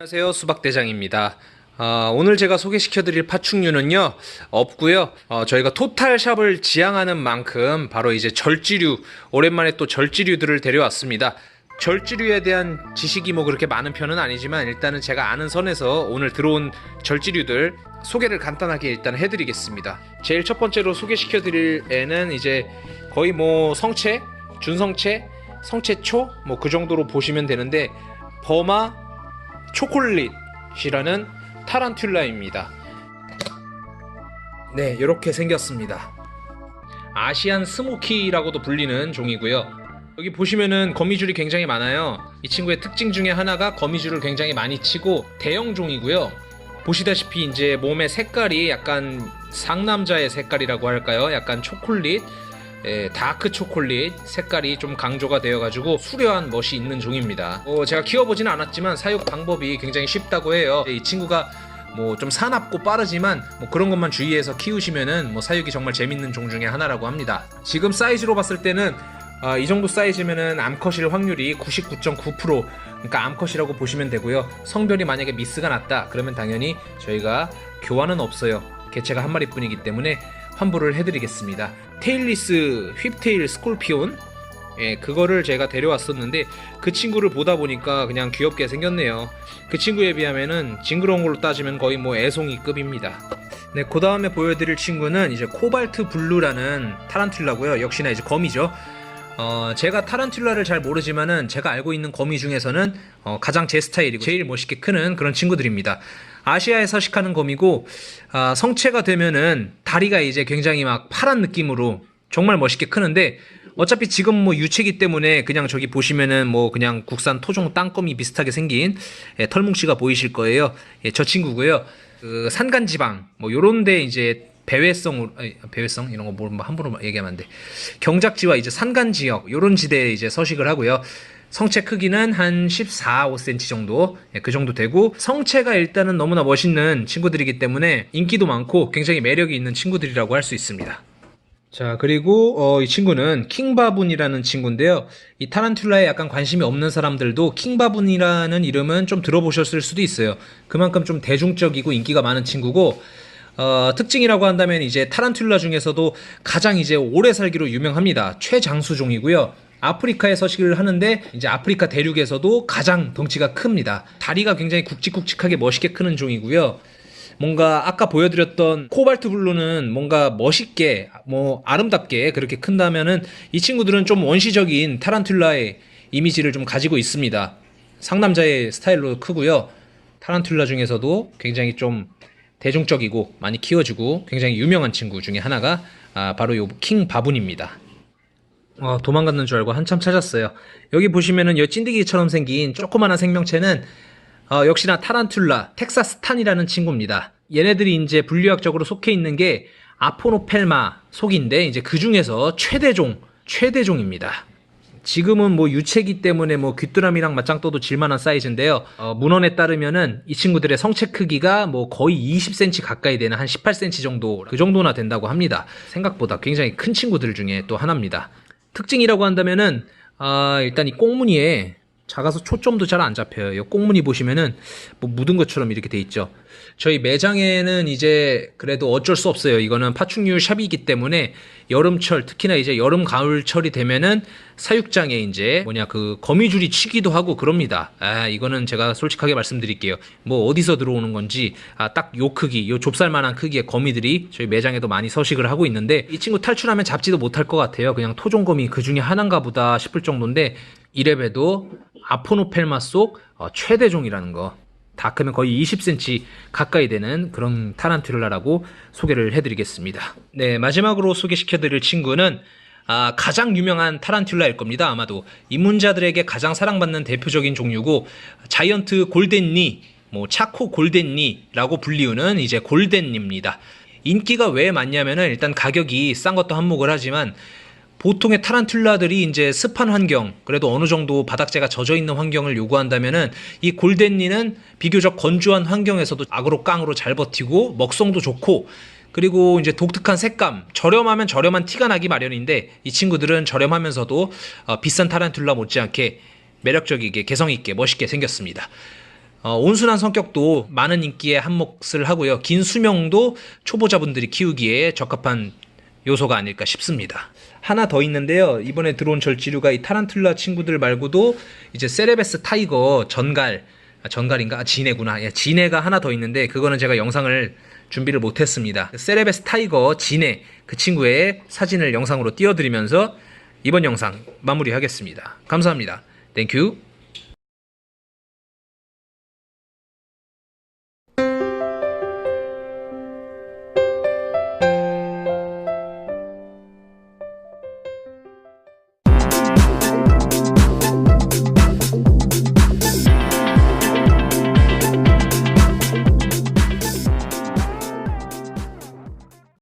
안녕하세요. 수박대장입니다. 어, 오늘 제가 소개시켜드릴 파충류는요 없고요. 어, 저희가 토탈샵을 지향하는 만큼 바로 이제 절지류 오랜만에 또 절지류들을 데려왔습니다. 절지류에 대한 지식이 뭐 그렇게 많은 편은 아니지만 일단은 제가 아는 선에서 오늘 들어온 절지류들 소개를 간단하게 일단 해드리겠습니다. 제일 첫 번째로 소개시켜드릴 애는 이제 거의 뭐 성체 준성체 성체초 뭐 그 정도로 보시면 되는데 버마 초콜릿이라는 타란툴라입니다. 네, 이렇게 생겼습니다. 아시안 스모키라고도 불리는 종이고요. 여기 보시면은 거미줄이 굉장히 많아요. 이 친구의 특징 중에 하나가 거미줄을 굉장히 많이 치고 대형 종이고요. 보시다시피 이제 몸의 색깔이 약간 상남자의 색깔이라고 할까요? 약간 초콜릿, 예, 다크 초콜릿 색깔이 좀 강조가 되어가지고 수려한 멋이 있는 종입니다. 어, 제가 키워보지는 않았지만 사육 방법이 굉장히 쉽다고 해요. 이 친구가 뭐 좀 사납고 빠르지만 뭐 그런 것만 주의해서 키우시면은 뭐 사육이 정말 재밌는 종 중에 하나라고 합니다. 지금 사이즈로 봤을 때는 아, 이 정도 사이즈면은 암컷일 확률이 99.9% 그러니까 암컷이라고 보시면 되고요. 성별이 만약에 미스가 났다 그러면 당연히 저희가 교환은 없어요. 개체가 한 마리뿐이기 때문에 환불을 해드리겠습니다. 테일리스 휩테일 스콜피온 예, 그거를 제가 데려왔었는데 그 친구를 보다 보니까 그냥 귀엽게 생겼네요. 그 친구에 비하면은 징그러운 걸로 따지면 거의 뭐 애송이급입니다. 네, 그 다음에 보여드릴 친구는 이제 코발트 블루라는 타란툴라고요. 역시나 이제 거미죠. 어, 제가 타란툴라를 잘 모르지만은 제가 알고 있는 거미 중에서는 어, 가장 제 스타일이고 제일 멋있게 크는 그런 친구들입니다. 아시아에 서식하는 거미고 아, 성체가 되면은 다리가 이제 굉장히 막 파란 느낌으로 정말 멋있게 크는데 어차피 지금 뭐 유체기 때문에 그냥 저기 보시면은 뭐 그냥 국산 토종 땅거미 비슷하게 생긴 예, 털뭉치가 보이실 거예요. 예, 저 친구고요. 그 산간지방 뭐 요런 데 이제 배회성 배회성 이런 거뭐 함부로 얘기하면 안 돼. 경작지와 이제 산간 지역 요런 지대에 이제 서식을 하고요. 성체 크기는 한 14, 5cm 정도 예, 그 정도 되고 성체가 일단은 너무나 멋있는 친구들이기 때문에 인기도 많고 굉장히 매력이 있는 친구들이라고 할 수 있습니다. 자 그리고 어, 이 친구는 킹바분이라는 친구인데요. 이 타란툴라에 약간 관심이 없는 사람들도 킹바분이라는 이름은 좀 들어보셨을 수도 있어요. 그만큼 좀 대중적이고 인기가 많은 친구고 어, 특징이라고 한다면 이제 타란툴라 중에서도 가장 이제 오래 살기로 유명합니다. 최장수종이고요. 아프리카에 서식을 하는데 이제 아프리카 대륙에서도 가장 덩치가 큽니다. 다리가 굉장히 굵직굵직하게 멋있게 크는 종이고요. 뭔가 아까 보여드렸던 코발트 블루는 뭔가 멋있게 뭐 아름답게 그렇게 큰다면은 이 친구들은 좀 원시적인 타란툴라의 이미지를 좀 가지고 있습니다. 상남자의 스타일로 크고요. 타란툴라 중에서도 굉장히 좀 대중적이고 많이 키워지고 굉장히 유명한 친구 중에 하나가 아, 바로 요 킹 바분입니다. 어, 도망갔는 줄 알고 한참 찾았어요. 여기 보시면은 요 찐득이처럼 생긴 조그마한 생명체는 어, 역시나 타란툴라, 텍사스탄이라는 친구입니다. 얘네들이 이제 분류학적으로 속해 있는 게 아포노펠마 속인데 이제 그 중에서 최대종, 최대종입니다. 지금은 뭐 유체기 때문에 뭐 귀뚜라미랑 맞짱 떠도 질만한 사이즈인데요. 어, 문헌에 따르면은 이 친구들의 성체 크기가 뭐 거의 20cm 가까이 되는 한 18cm 정도 그 정도나 된다고 합니다. 생각보다 굉장히 큰 친구들 중에 또 하나입니다. 특징이라고 한다면은 아, 일단 이 꽁무니에 작아서 초점도 잘 안 잡혀요. 이 꽁무니 보시면은 뭐 묻은 것처럼 이렇게 돼 있죠. 저희 매장에는 이제 그래도 어쩔 수 없어요. 이거는 파충류 샵이기 때문에 여름철 특히나 이제 여름 가을철이 되면은 사육장에 이제 뭐냐 그 거미줄이 치기도 하고 그럽니다. 아 이거는 제가 솔직하게 말씀드릴게요. 뭐 어디서 들어오는 건지 아, 딱 요 크기, 요 좁쌀만한 크기의 거미들이 저희 매장에도 많이 서식을 하고 있는데 이 친구 탈출하면 잡지도 못할 것 같아요. 그냥 토종거미 그 중에 하나인가 보다 싶을 정도인데 이래봬도 아포노펠마 속 어, 최대종이라는 거. 다 크면 거의 20cm 가까이 되는 그런 타란툴라라고 소개를 해드리겠습니다. 네, 마지막으로 소개시켜드릴 친구는 아, 가장 유명한 타란툴라일 겁니다. 아마도 입문자들에게 가장 사랑받는 대표적인 종류고 자이언트 골덴니, 뭐 차코 골덴니라고 불리우는 이제 골덴니입니다. 인기가 왜 많냐면은 일단 가격이 싼 것도 한몫을 하지만 보통의 타란툴라들이 이제 습한 환경, 그래도 어느 정도 바닥재가 젖어 있는 환경을 요구한다면은 이 골덴니는 비교적 건조한 환경에서도 악으로 깡으로 잘 버티고 먹성도 좋고 그리고 이제 독특한 색감, 저렴하면 저렴한 티가 나기 마련인데 이 친구들은 저렴하면서도 어, 비싼 타란툴라 못지않게 매력적이게 개성 있게 멋있게 생겼습니다. 어, 온순한 성격도 많은 인기의 한 몫을 하고요. 긴 수명도 초보자분들이 키우기에 적합한 요소가 아닐까 싶습니다. 하나 더 있는데요. 이번에 들어온 절지류가 이 타란툴라 친구들 말고도 이제 세레베스 타이거 전갈 아, 전갈인가? 아, 진해구나. 예, 진해가 하나 더 있는데 그거는 제가 영상을 준비를 못했습니다. 세레베스 타이거 진해 그 친구의 사진을 영상으로 띄워드리면서 이번 영상 마무리하겠습니다. 감사합니다. 땡큐.